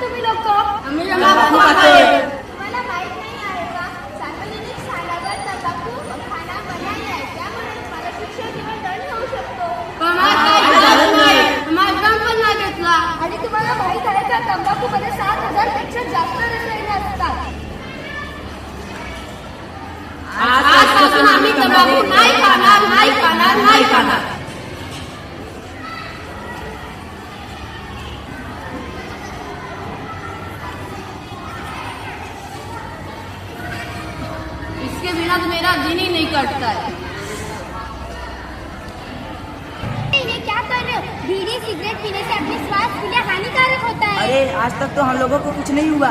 तुम्ही लोक? आम्ही तंबाखू खातोय. मला माहीत नाही आहे का? सार्वजनिक स्थानावर तंबाखू खाना मनाई आहे त्यामुळे मला शिक्षा किंवा दंड होऊ शकतो. आणि तुम्हाला माहीत आहे का तंबाखू मध्ये सात हजारपेक्षा जास्त रसायने असतात. आजपासून आम्ही तंबाखू नाही खाणार नाही खाणार नाही खाणार. इसके बिना तो मेरा दिन ही नहीं कटता है। ये क्या कर रहे हो? बीड़ी सिगरेट पीने से अपने स्वास्थ्य के लिए हानिकारक होता है। अरे आज तक तो हम लोगों को कुछ नहीं हुआ।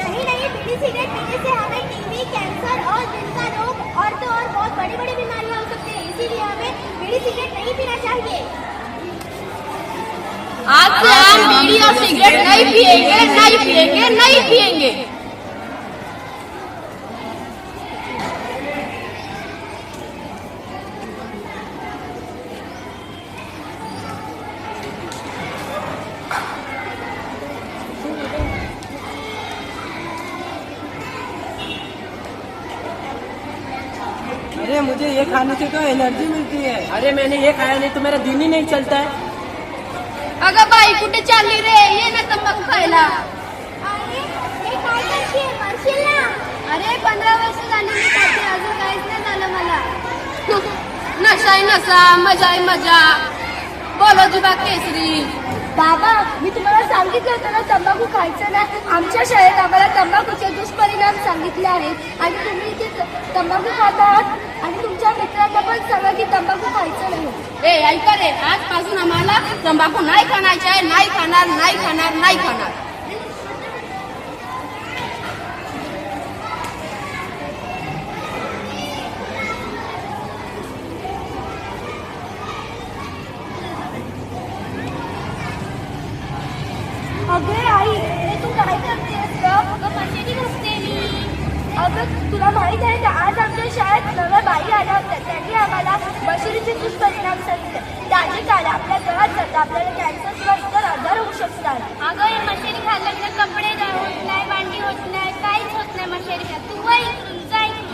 नहीं नहीं बीड़ी सिगरेट पीने से हमें टीबी कैंसर और दिल का रोग और तो और बहुत बड़ी बड़ी बीमारियाँ हो सकती है। इसीलिए हमें बीड़ी सिगरेट नहीं पीना चाहिए। आज से हम बीड़ी और सिगरेट नहीं पिएँगे नहीं पिएँगे नहीं पिएँगे अरे मुझे ये खाने से तो एनर्जी मिलती है। अरे मैंने ये खाया नहीं तो मेरा दिन ही नहीं चलता है। अगं बाई कुठे चालली रे ये ना तंबाखू खायला अरे हे काय करशील मरशील ना। अरे पंधरा वर्ष झाली मी खाते अजून काहीच नाही झालं मला। नशा ही नशा मज़ा ही मज़ा। बोलो जुबा केसरी। बाबा मी सांगितलं होतं ना तंबाखू खायचं नाही. आमच्या शाळेत आम्हाला तंबाखूचे दुष्परिणाम सांगितले आहेत. आणि तुम्ही इथे तंबाखू खाता आहात. आणि तुमच्या मित्रांना पण सांगा की तंबाखू खायचं नाही. ए ऐका रे. आजपासून आम्हाला तंबाखू नाही खाण्याचे आहे नाही खाणार नाही खाणार नाही खाणार. अगं आई हे तू काय करतेस ग? अगं मी अगं तुला माहीत आहे का आज आमच्या शाळेत नव्या बाई आल्या होत्या. त्यांनी आम्हाला मशेरीचे दुष्परिणाम सांगितले. त्याने काढ आपल्या गळात जातं आपल्याला कॅन्सर किंवा इतर आजार होऊ शकतात. अगं हे मशेरी खाल्ल्याने कपडे होत नाही भांडी होत नाही काहीच होत नाही मशेरी तू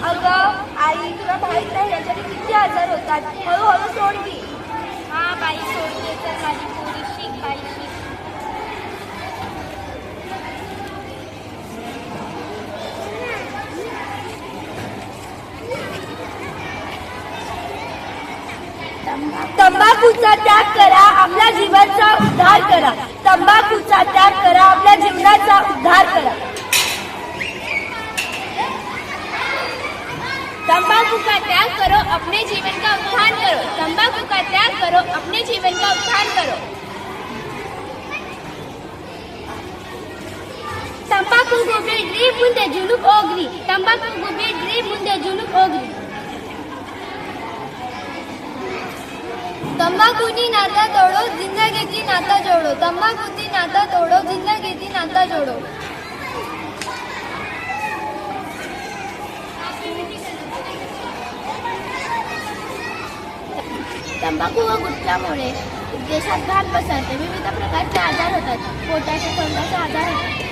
अगं आई तुला माहीत नाही याच्याने किती आजार होतात. हळूहळू सोडवी तंबाखूचा त्याग करा आपल्या जीवनाचा उद्धार करा. तंबाखूचा त्याग करा आपल्या जीवनाचा उद्धार करा. तंबाकू का त्याग करो अपने जीवन का उत्थान करो. तंबाकू का त्याग करो अपने जीवन का उत्थान करो. तंबाकू गुबे ड्री मुंदे जुनूब ओगरी तंबाकू गुबे ड्री मुंदे जुनूब ओगरी तंबाखूनी नाता तोडो जिंदगीची नाता जोडो तंबाखूची नाता तोडो जिंदगीची नाता जोडो तंबाखू व गुटख्यामुळे देशात घाण पसरते विविध प्रकारचे आजार होतात पोटाचे तोंडाचे आजार होतात